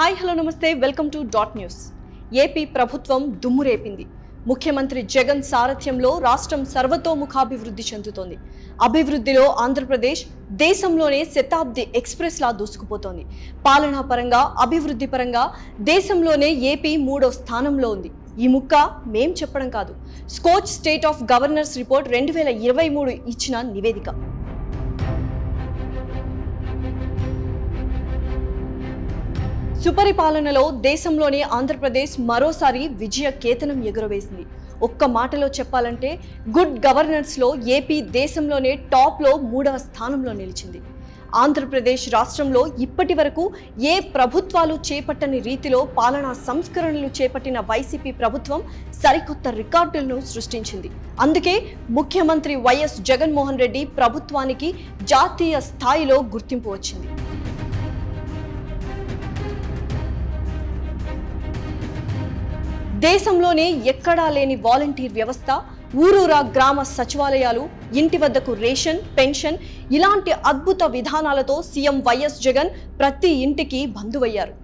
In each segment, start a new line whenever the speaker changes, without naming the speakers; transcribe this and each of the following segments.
Hi hello namaste. Welcome to dot news. AP ప్రభుత్వం దుమ్మురేపింది ముఖ్యమంత్రి జగన్ సారథ్యంలో రాష్ట్రం సర్వతోముఖాభివృద్ధి చెందుతోంది. అభివృద్ధిలో ఆంధ్రప్రదేశ్ దేశంలోనే శతాబ్ది ఎక్స్ప్రెస్లా దూసుకుపోతోంది. పాలనా పరంగా అభివృద్ధి పరంగా దేశంలోనే ఏపీ మూడో స్థానంలో ఉంది. ఈ ముక్క మేం చెప్పడం కాదు. Skoch state of governors report రెండు వేల ఇరవై మూడు ఇచ్చిన నివేదిక. సుపరిపాలనలో దేశంలోని ఆంధ్రప్రదేశ్ మరోసారి విజయ కేతనం ఎగురవేసింది. ఒక్క మాటలో చెప్పాలంటే గుడ్ గవర్నెన్స్లో ఏపీ దేశంలోనే టాప్లో మూడవ స్థానంలో నిలిచింది. ఆంధ్రప్రదేశ్ రాష్ట్రంలో ఇప్పటి వరకు ఏ ప్రభుత్వాలు చేపట్టని రీతిలో పాలనా సంస్కరణలు చేపట్టిన వైసీపీ ప్రభుత్వం సరికొత్త రికార్డులను సృష్టించింది. అందుకే ముఖ్యమంత్రి వైఎస్ జగన్మోహన్ రెడ్డి ప్రభుత్వానికి జాతీయ స్థాయిలో గుర్తింపు వచ్చింది. దేశంలోనే ఎక్కడా లేని వాలంటీర్ వ్యవస్థ ఊరూరా గ్రామ సచివాలయాలు ఇంటి వద్దకు రేషన్ పెన్షన్ ఇలాంటి అద్భుత విధానాలతో సీఎం వైఎస్ జగన్ ప్రతి ఇంటికి బంధువయ్యారు.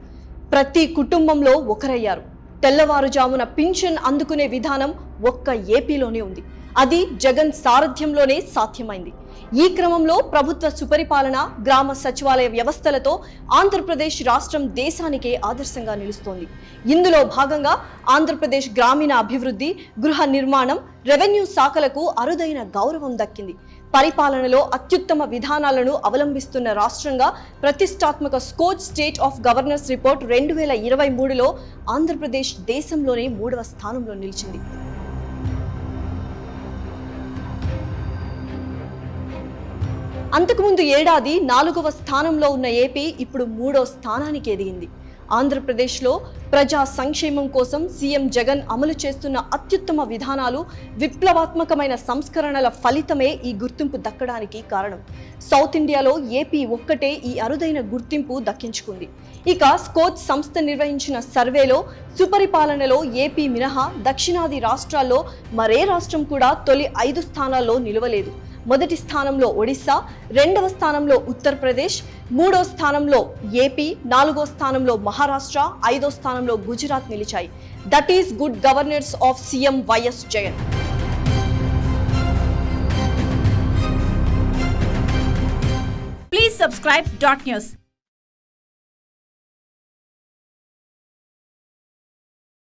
ప్రతి కుటుంబంలో ఒకరయ్యారు. తెల్లవారుజామున పింఛన్ అందుకునే విధానం ఒక్క ఏపీలోనే ఉంది. అది జగన్ సారథ్యంలోనే సాధ్యమైంది. ఈ క్రమంలో ప్రభుత్వ సుపరిపాలన గ్రామ సచివాలయ వ్యవస్థలతో ఆంధ్రప్రదేశ్ రాష్ట్రం దేశానికే ఆదర్శంగా నిలుస్తోంది. ఇందులో భాగంగా ఆంధ్రప్రదేశ్ గ్రామీణ అభివృద్ధి గృహ నిర్మాణం రెవెన్యూ శాఖలకు అరుదైన గౌరవం దక్కింది. పరిపాలనలో అత్యుత్తమ విధానాలను అవలంబిస్తున్న రాష్ట్రంగా ప్రతిష్టాత్మక Skoch state of governors report రెండు వేల ఇరవై మూడులో ఆంధ్రప్రదేశ్ దేశంలోనే మూడవ స్థానంలో నిలిచింది. అంతకుముందు ఏడాది నాలుగవ స్థానంలో ఉన్న ఏపీ ఇప్పుడు మూడో స్థానానికి ఎదిగింది. ఆంధ్రప్రదేశ్లో ప్రజా సంక్షేమం కోసం సీఎం జగన్ అమలు చేస్తున్న అత్యుత్తమ విధానాలు విప్లవాత్మకమైన సంస్కరణల ఫలితమే ఈ గుర్తింపు దక్కడానికి కారణం. సౌత్ ఇండియాలో ఏపీ ఒక్కటే ఈ అరుదైన గుర్తింపు దక్కించుకుంది. ఇక స్కోచ్ సంస్థ నిర్వహించిన సర్వేలో సుపరిపాలనలో ఏపీ మినహా దక్షిణాది రాష్ట్రాల్లో మరే రాష్ట్రం కూడా తొలి ఐదు స్థానాల్లో నిలవలేదు. మొదటి స్థానంలో ఒడిశా రెండవ స్థానంలో ఉత్తరప్రదేశ్ మూడో స్థానంలో ఏపీ నాలుగో స్థానంలో మహారాష్ట్ర ఐదో స్థానంలో గుజరాత్ నిలిచాయి. That is good governance of CM YS Jagan
please subscribe dot news